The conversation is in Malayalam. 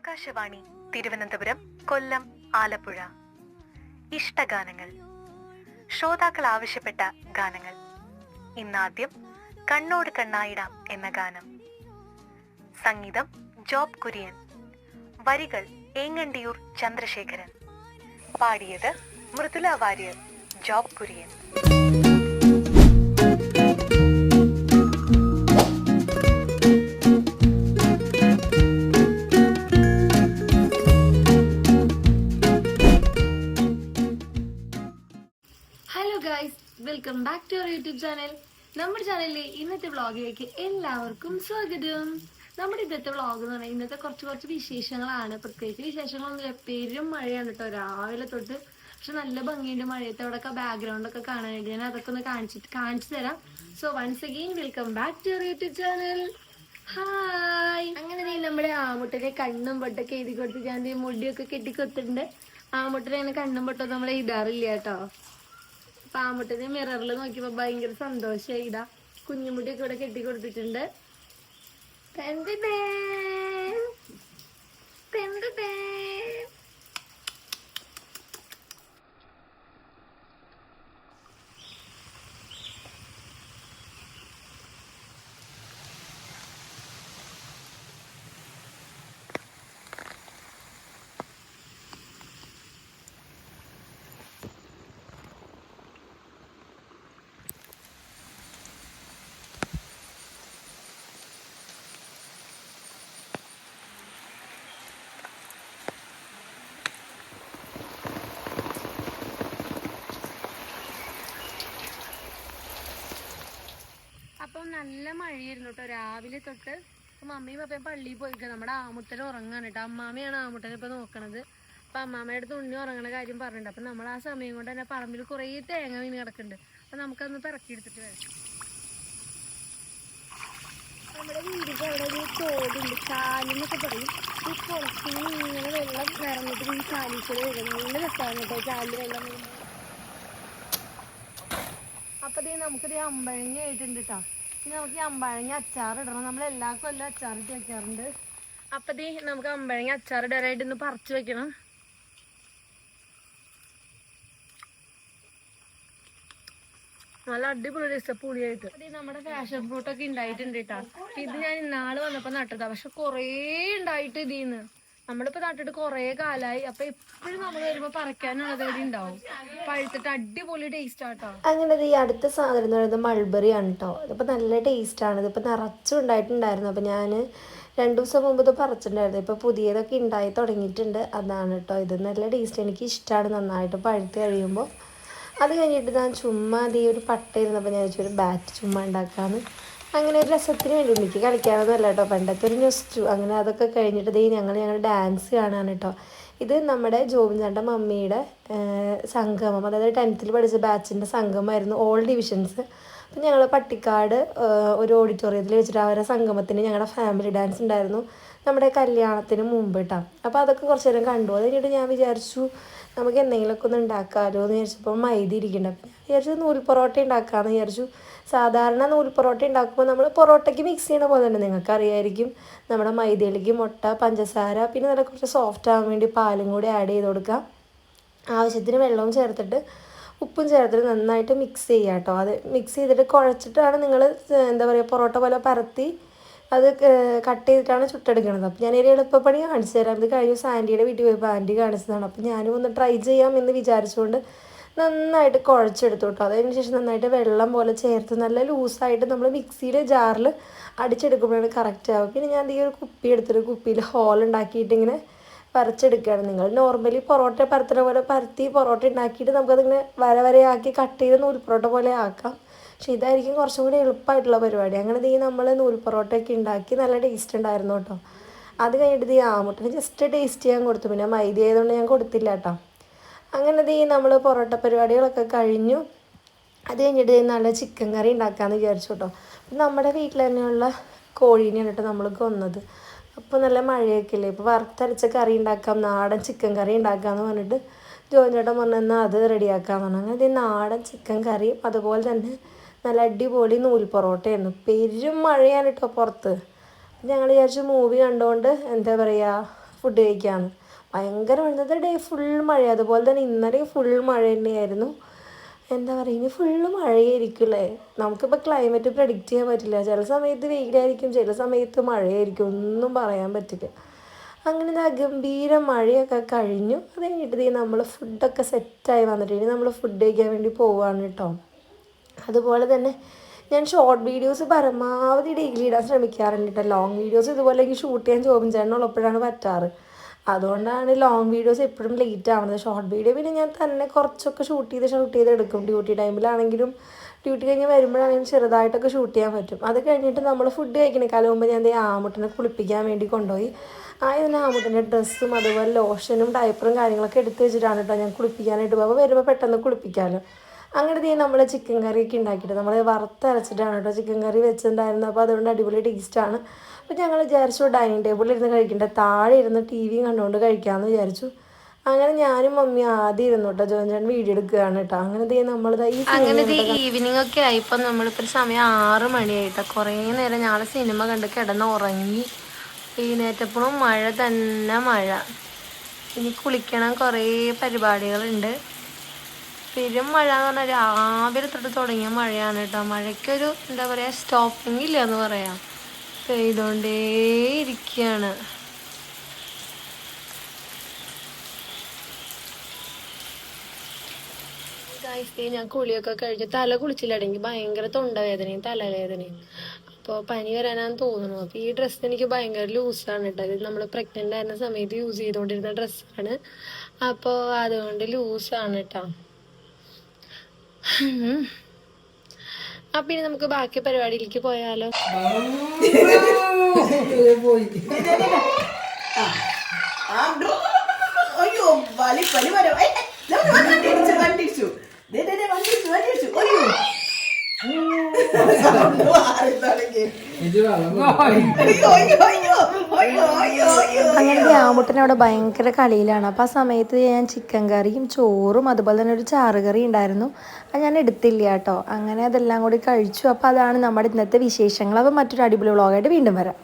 ആകാശവാണി തിരുവനന്തപുരം കൊല്ലം ആലപ്പുഴ. ഇഷ്ടഗാനങ്ങൾ. ശ്രോതാക്കൾ ആവശ്യപ്പെട്ട ഗാനങ്ങൾ. ഇന്നാദ്യം കണ്ണോട് കണ്ണായിടാം എന്ന ഗാനം. സംഗീതം ജോബ് കുര്യൻ. വരികൾ ഏങ്ങണ്ടിയൂർ ചന്ദ്രശേഖരൻ. പാടിയത് മൃദുല വാര്യർ ജോബ് കുര്യൻ. യൂട്യൂബ് ചാനൽ നമ്മുടെ ചാനലിലെ ഇന്നത്തെ വ്ളോഗിലേക്ക് എല്ലാവർക്കും സ്വാഗതം. നമ്മുടെ ഇന്നത്തെ വ്ളോഗ് എന്ന് പറഞ്ഞാൽ ഇന്നത്തെ കുറച്ച് കുറച്ച് വിശേഷങ്ങളാണ്. പ്രത്യേകിച്ച് വിശേഷങ്ങളൊന്നുമില്ല. പേരും മഴയാണ് കേട്ടോ രാവിലെ തൊട്ട് പക്ഷെ നല്ല ഭംഗിയുണ്ട്. മഴയത്ത് ഒക്കെ കാണാനായിട്ട് ഞാൻ അതൊക്കെ ഒന്ന് കാണിച്ചിട്ട് കാണിച്ചു തരാം. So once again welcome back to our YouTube channel hi അങ്ങനെ നീ നമ്മുടെ ആമുട്ടനെ കണ്ണും പൊട്ടൊക്കെ എഴുതി കൊടുത്ത് ഞാൻ മുടിയൊക്കെ കെട്ടിക്കൊത്തിട്ടുണ്ട്. ആമുട്ടനെ കണ്ണും പൊട്ടൊന്നും നമ്മൾ എഴുതാറില്ല കേട്ടോ പാമ്പട്ടിന് മിററിൽ നോക്കിയപ്പോ ഭയങ്കര സന്തോഷമായി ഇതാ. കുഞ്ഞുമുട്ടിയൊക്കെ ഇവിടെ കെട്ടി കൊടുത്തിട്ടുണ്ട്. പെന്തേ പെന്തേ അപ്പം നല്ല മഴയായിരുന്നു കേട്ടോ. രാവിലെ തൊട്ട് മമ്മിയും പപ്പയും പള്ളിയിൽ പോയിക്ക. നമ്മുടെ ആമുട്ടൽ ഉറങ്ങാണ് കേട്ടോ. അമ്മാമയാണ് ആമുട്ടനെ ഇപ്പൊ നോക്കണത്. അപ്പൊ അമ്മാമ്മയുടെ അടുത്ത് ഉണ്ണി ഉറങ്ങണ കാര്യം പറഞ്ഞിട്ടുണ്ട്. അപ്പൊ നമ്മൾ ആ സമയം കൊണ്ട് തന്നെ പറമ്പിൽ കുറേ തേങ്ങ വീണ് കിടക്കുന്നുണ്ട്. അപ്പൊ നമുക്കതൊന്ന് പിറക്കിയെടുത്തിട്ട് വരാം. നമ്മുടെ വീടിന്റെ അവിടെ ഒരു തോടുണ്ട്. ചാലെന്നൊക്കെ പറയും. ഈ കുളത്തിൽ ഇങ്ങനെ വെള്ളം നിറഞ്ഞിട്ട് ഈ ചാലിൽ കൂടെ വരും. നല്ല രസമാണ് കേട്ടോ ചാലിൽ വെള്ളം അപ്പൊ ദേ നമുക്കിത് അമ്പഴങ്ങ ആയിട്ടുണ്ട് കേട്ടോ. ഇനി നമുക്ക് അമ്പഴങ്ങ അച്ചാർ ഇടണം നമ്മൾ എല്ലാ കൊല്ലം അച്ചാർ ഇട്ട് വെക്കാറുണ്ട്. അപ്പൊ ദേ നമുക്ക് അമ്പഴങ്ങ അച്ചാർ ഇടാനായിട്ട് ഇന്ന് പറിച്ചു വെക്കണം. നല്ല അടിപൊളി രസം പുളിയായിട്ട്. അത് നമ്മുടെ ഫാഷൻ ഫ്രൂട്ട് ഒക്കെ ഉണ്ടായിട്ടുണ്ട് കേട്ടോ ഇത് ഞാൻ ഇന്നാൾ വന്നപ്പോ നട്ടതാ. പക്ഷെ കൊറേ ഉണ്ടായിട്ട് ഇതിന്ന്. നമ്മളിപ്പോ നട്ടിട്ട് കൊറേ കാലായി. അപ്പൊ എപ്പോഴും നമ്മൾ വരുമ്പോ പറിക്കാനുള്ളത് ഇവിടെ ഉണ്ടാവും? പഴുത്തിട്ട് അടിപൊളി ടേസ്റ്റ് ആട്ടോ. അങ്ങനെ ഈ അടുത്ത സാധനം എന്ന് പറയുന്നത് മൾബറി ആണ് കേട്ടോ ഇതിപ്പോ നല്ല ടേസ്റ്റാണ് ആണ്. ഇതിപ്പോ ഉണ്ടായിട്ടുണ്ടായിരുന്നു. അപ്പൊ ഞാൻ രണ്ട് ദിവസം മുമ്പ് ഇത് പറിച്ചിട്ടുണ്ടായിരുന്നു. ഇപ്പോൾ പുതിയതൊക്കെ ഉണ്ടായി തുടങ്ങിയിട്ടുണ്ട്. അതാണ് കേട്ടോ ഇത് നല്ല ടേസ്റ്റ് എനിക്ക് ഇഷ്ടമാണ് നന്നായിട്ട് പഴുത്ത് കഴിയുമ്പോൾ അത് കഴിഞ്ഞിട്ട് ഞാൻ ചുമ്മാ അതീ ഒരു പട്ട ഇരുന്നപ്പോൾ ഞാൻ വെച്ചൊരു ബാറ്റ് ചുമ്മാ ഉണ്ടാക്കാമെന്ന് അങ്ങനെ ഒരു രസത്തിന് വേണ്ടി എനിക്ക് കളിക്കാനൊന്നുമല്ല കേട്ടോ. പണ്ടത്തെ ഒരു ന്യൂസ്റ്റു അങ്ങനെ അതൊക്കെ കഴിഞ്ഞിട്ട് ദേ ഞങ്ങൾ ഞങ്ങൾ ഡാൻസ് കാണാൻ കേട്ടോ. ഇത് നമ്മുടെ ജോബിൻചാണ്ട മമ്മിയുടെ സംഗമം. അതായത് ടെൻത്തിൽ പഠിച്ച ബാച്ചിന്റെ സംഗമമായിരുന്നു ഓൾ ഡിവിഷൻസ് അപ്പം ഞങ്ങൾ പട്ടിക്കാട് ഒരു ഓഡിറ്റോറിയത്തിൽ വെച്ചിട്ട് അവരുടെ സംഗമത്തിന് ഞങ്ങളുടെ ഫാമിലി ഡാൻസ് ഉണ്ടായിരുന്നു. നമ്മുടെ കല്യാണത്തിന് മുമ്പ് കേട്ടോ അപ്പോൾ അതൊക്കെ കുറച്ച് നേരം കണ്ടു. അത് കഴിഞ്ഞിട്ട് ഞാൻ വിചാരിച്ചു നമുക്ക് എന്തെങ്കിലുമൊക്കെ ഒന്ന് ഉണ്ടാക്കാമല്ലോ എന്ന് വിചാരിച്ചപ്പോൾ മൈദ ഇരിക്കുന്നുണ്ട് അപ്പം ഞാൻ വിചാരിച്ചു നൂൽ പൊറോട്ട ഉണ്ടാക്കാമെന്ന് വിചാരിച്ചു. സാധാരണ നൂൽ പൊറോട്ട ഉണ്ടാക്കുമ്പോൾ നമ്മൾ പൊറോട്ടയ്ക്ക് മിക്സ് ചെയ്യണ പോലെ തന്നെ നിങ്ങൾക്ക് അറിയായിരിക്കും നമ്മുടെ മൈദയിലേക്ക് മുട്ട പഞ്ചസാര പിന്നെ നല്ല കുറച്ച് സോഫ്റ്റ് ആവാൻ വേണ്ടി പാലും കൂടി ആഡ് ചെയ്ത് കൊടുക്കാം ആവശ്യത്തിന് വെള്ളവും ചേർത്തിട്ട് ഉപ്പും ചേർത്തിട്ട് നന്നായിട്ട് മിക്സ് ചെയ്യുക കേട്ടോ അത് മിക്സ് ചെയ്തിട്ട് കുഴച്ചിട്ടാണ് നിങ്ങൾ എന്താ പറയുക പൊറോട്ട പോലെ പരത്തി അത് കട്ട് ചെയ്തിട്ടാണ് ചുട്ടെടുക്കുന്നത് അപ്പോൾ ഞാനൊരു എളുപ്പപ്പണി കാണിച്ചു തരാം. ഇത് കഴിഞ്ഞ ദിവസം ആന്റിയുടെ വീട്ടിൽ പോയപ്പോൾ ആന്റി കാണിച്ചതാണ്. അപ്പോൾ ഞാനും ഒന്ന് ട്രൈ ചെയ്യാം എന്ന് വിചാരിച്ചുകൊണ്ട് നന്നായിട്ട് കുഴച്ചെടുത്തു കേട്ടോ അതിന് ശേഷം നന്നായിട്ട് വെള്ളം പോലെ ചേർത്ത് നല്ല ലൂസായിട്ട് നമ്മൾ മിക്സിയുടെ ജാറിൽ അടിച്ചെടുക്കുമ്പോഴാണ് കറക്റ്റ് ആവുക. പിന്നെ ഞാൻ ഈ ഒരു കുപ്പി എടുത്തിട്ട് കുപ്പിയിൽ ഹോൾ ഉണ്ടാക്കിയിട്ട് ഇങ്ങനെ പറിച്ചെടുക്കുകയാണ്. നിങ്ങൾ നോർമലി പൊറോട്ട പരത്തുന്ന പോലെ പരത്തി പൊറോട്ട ഉണ്ടാക്കിയിട്ട് നമുക്കതിങ്ങനെ വര വരയാക്കി കട്ട് ചെയ്ത് നൂൽ പൊറോട്ട പോലെ ആക്കാം. പക്ഷെ ഇതായിരിക്കും കുറച്ചും കൂടി എളുപ്പമായിട്ടുള്ള പരിപാടി. അങ്ങനെ ഈ നമ്മൾ നൂൽ പൊറോട്ടയൊക്കെ ഉണ്ടാക്കി നല്ല ടേസ്റ്റ് ഉണ്ടായിരുന്നു കേട്ടോ. അത് കഴിഞ്ഞിട്ട് ഈ ആമുട്ടിന് ജസ്റ്റ് ടേസ്റ്റ് ചെയ്യാൻ കൊടുത്തു. പിന്നെ മൈദ ആയതുകൊണ്ട് ഞാൻ കൊടുത്തില്ല കേട്ടോ. അങ്ങനെ ഈ നമ്മൾ പൊറോട്ട പരിപാടികളൊക്കെ കഴിഞ്ഞു. അത് കഴിഞ്ഞിട്ട് നല്ല ചിക്കൻ കറി ഉണ്ടാക്കാമെന്ന് വിചാരിച്ചു കേട്ടോ. നമ്മുടെ വീട്ടിൽ തന്നെയുള്ള കോഴീനെയാണ് കേട്ടോ നമ്മൾ കൊന്നത്. അപ്പോൾ നല്ല മഴയൊക്കെ ഇല്ലേ ഇപ്പോൾ വറുത്തരച്ച കറി ഉണ്ടാക്കാം നാടൻ ചിക്കൻ കറി ഉണ്ടാക്കാമെന്ന് പറഞ്ഞിട്ട് ജോയിൻ ചേട്ടൻ പറഞ്ഞു എന്നാൽ അത് റെഡിയാക്കാമെന്ന് പറഞ്ഞു. അങ്ങനെ നാടൻ ചിക്കൻ കറിയും അതുപോലെ തന്നെ നല്ല അടിപൊളി നൂൽ പൊറോട്ടയായിരുന്നു പെരും മഴയാണ് കേട്ടോ പുറത്ത്. ഞങ്ങൾ വിചാരിച്ചു മൂവി കണ്ടുകൊണ്ട് എന്താ പറയുക ഫുഡ് കഴിക്കാമെന്ന് ഭയങ്കര ഇന്നത്തെ ഡേ ഫുൾ മഴ അതുപോലെ തന്നെ ഇന്നലെയും ഫുൾ മഴ തന്നെയായിരുന്നു. എന്താ പറയുക ഇനി ഫുള്ള് മഴയായിരിക്കും അല്ലേ നമുക്കിപ്പോൾ ക്ലൈമറ്റ് പ്രഡിക്റ്റ് ചെയ്യാൻ പറ്റില്ല. ചില സമയത്ത് വെയിലായിരിക്കും ചില സമയത്ത് മഴയായിരിക്കും. ഒന്നും പറയാൻ പറ്റില്ല. അങ്ങനെ ഇതാ ഗംഭീര മഴയൊക്കെ കഴിഞ്ഞു. അത് കഴിഞ്ഞിട്ട് നമ്മൾ ഫുഡൊക്കെ സെറ്റായി വന്നിട്ട് ഇനി നമ്മൾ ഫുഡ് കഴിക്കാൻ വേണ്ടി പോവുകയാണ് കേട്ടോ അതുപോലെ തന്നെ ഞാൻ ഷോർട്ട് വീഡിയോസ് പരമാവധി ഡെയിലി ഇടാൻ ശ്രമിക്കാറുണ്ട്. കേട്ടോ ലോങ് വീഡിയോസ് ഇതുപോലെ എനിക്ക് ഷൂട്ട് ചെയ്യാൻ ചോദിച്ചു ചേട്ടനുള്ളപ്പോഴാണ് പറ്റാറ്. അതുകൊണ്ടാണ് ലോങ് വീഡിയോസ് എപ്പോഴും ലേറ്റ് ആവുന്നത്. ഷോർട്ട് വീഡിയോ പിന്നെ ഞാൻ തന്നെ കുറച്ചൊക്കെ ഷൂട്ട് ചെയ്ത് ഷൂട്ട് ചെയ്ത് എടുക്കും. ഡ്യൂട്ടി ടൈമിലാണെങ്കിലും ഡ്യൂട്ടി കഴിഞ്ഞ് വരുമ്പോഴാണെങ്കിലും ചെറുതായിട്ടൊക്കെ ഷൂട്ട് ചെയ്യാൻ പറ്റും. അത് കഴിഞ്ഞിട്ട് നമ്മൾ ഫുഡ് കഴിക്കണേക്കാളും മുമ്പ് ഞാൻ ആമുട്ടിനെ കുളിപ്പിക്കാൻ വേണ്ടി കൊണ്ടുപോയി. ആ ഇതിന് ആമുട്ടിന്റെ ഡ്രസ്സും അതുപോലെ ലോഷനും ഡയപ്പറും കാര്യങ്ങളൊക്കെ എടുത്ത് വെച്ചിട്ടാണ് കേട്ടോ ഞാൻ കുളിപ്പിക്കാനായിട്ട് പോകുമ്പോൾ വരുമ്പോൾ പെട്ടെന്ന് കുളിപ്പിക്കാമല്ലോ അങ്ങനെ ദേ നമ്മൾ ചിക്കൻ കറിയൊക്കെ ഉണ്ടാക്കിയിട്ട് നമ്മൾ വറുത്തരച്ചിട്ടാണ് കേട്ടോ ചിക്കൻ കറി വെച്ചിട്ടുണ്ടായിരുന്നത് അപ്പോൾ അതുകൊണ്ട് അടിപൊളി ടേസ്റ്റാണ് അപ്പോൾ ഞങ്ങൾ വിചാരിച്ചു ഡൈനിങ് ടേബിളിൽ ഇരുന്ന് കഴിക്കേണ്ട. താഴെ ഇരുന്ന് ടി വിയും കണ്ടുകൊണ്ട് കഴിക്കാമെന്ന് വിചാരിച്ചു. അങ്ങനെ ഞാനും മമ്മി ആദ്യം ഇരുന്നു കേട്ടോ. ജോൻ ചേട്ടൻ വീഡിയോ എടുക്കുകയാണ് കേട്ടോ. അങ്ങനെ നമ്മൾ നമ്മളിതാ ഈ അങ്ങനെ ഈവനിങ് ഒക്കെ ആയി. ഇപ്പം നമ്മളിപ്പോൾ ഒരു സമയം ആറ് മണിയായിട്ടോ. കുറേ നേരം ഞങ്ങൾ സിനിമ കണ്ട് കിടന്ന് ഉറങ്ങി. ഈ എഴുന്നേറ്റപ്പോഴും മഴ തന്നെ മഴ. ഇനി കുളിക്കണം കുറേ പരിപാടികളുണ്ട്. പെരും മഴ എന്ന് പറഞ്ഞാൽ രാവിലെ തൊട്ട് തുടങ്ങിയ മഴയാണ് കേട്ടോ മഴയ്ക്കൊരു എന്താ പറയുക സ്റ്റോപ്പിംഗ് ഇല്ല എന്ന് പറയാം പെയ്തുകൊണ്ടേയിരിക്കുകയാണ് ഗൈസ് ഞാൻ കുളിയൊക്കെ കഴിഞ്ഞ് തല കുളിച്ചില്ലടെങ്കിൽ ഭയങ്കര തൊണ്ടവേദനയും തലവേദനയും. അപ്പോൾ പനി വരാനാന്ന് തോന്നുന്നു. അപ്പോൾ ഈ ഡ്രസ്സ് എനിക്ക് ഭയങ്കര ലൂസാണ് കേട്ടോ ഇത് നമ്മൾ പ്രഗ്നന്റ് ആയിരുന്ന സമയത്ത് യൂസ് ചെയ്തുകൊണ്ടിരുന്ന ഡ്രസ്സാണ് അപ്പോൾ അതുകൊണ്ട് ലൂസാണ് കേട്ടോ അപ്പം ഇനി നമുക്ക് ബാക്കി പരിപാടിയിലേക്ക് പോയാലോ? അയ്യോ വലി വലി വരും ഏയ്, ഏയ്, ദേ, ദേ, വണ്ടി ഇടിച്ചു വണ്ടി ഇടിച്ചു ദേ, ദേ, ദേ, വണ്ടി ഇടിച്ചു വണ്ടി ഇടിച്ചു അയ്യോ സൗണ്ട് മാറി തുടങ്ങി. അയ്യോ, അയ്യോ, അയ്യോ, അയ്യോ, അയ്യോ, അയ്യോ. അങ്ങനെ അവിടെ ഭയങ്കര കളിയിലാണ്. അപ്പോൾ ആ സമയത്ത് ഞാൻ ചിക്കൻ കറിയും ചോറും അതുപോലെ തന്നെ ഒരു ചാറ് കറി ഉണ്ടായിരുന്നു. അത് ഞാൻ എടുത്തില്ല കേട്ടോ. അങ്ങനെ അതെല്ലാം കൂടി കഴിച്ചു. അപ്പോൾ അതാണ് നമ്മുടെ ഇന്നത്തെ വിശേഷങ്ങൾ. അപ്പോൾ മറ്റൊരു അടിപൊളി വ്ളോഗായിട്ട് വീണ്ടും വരാം.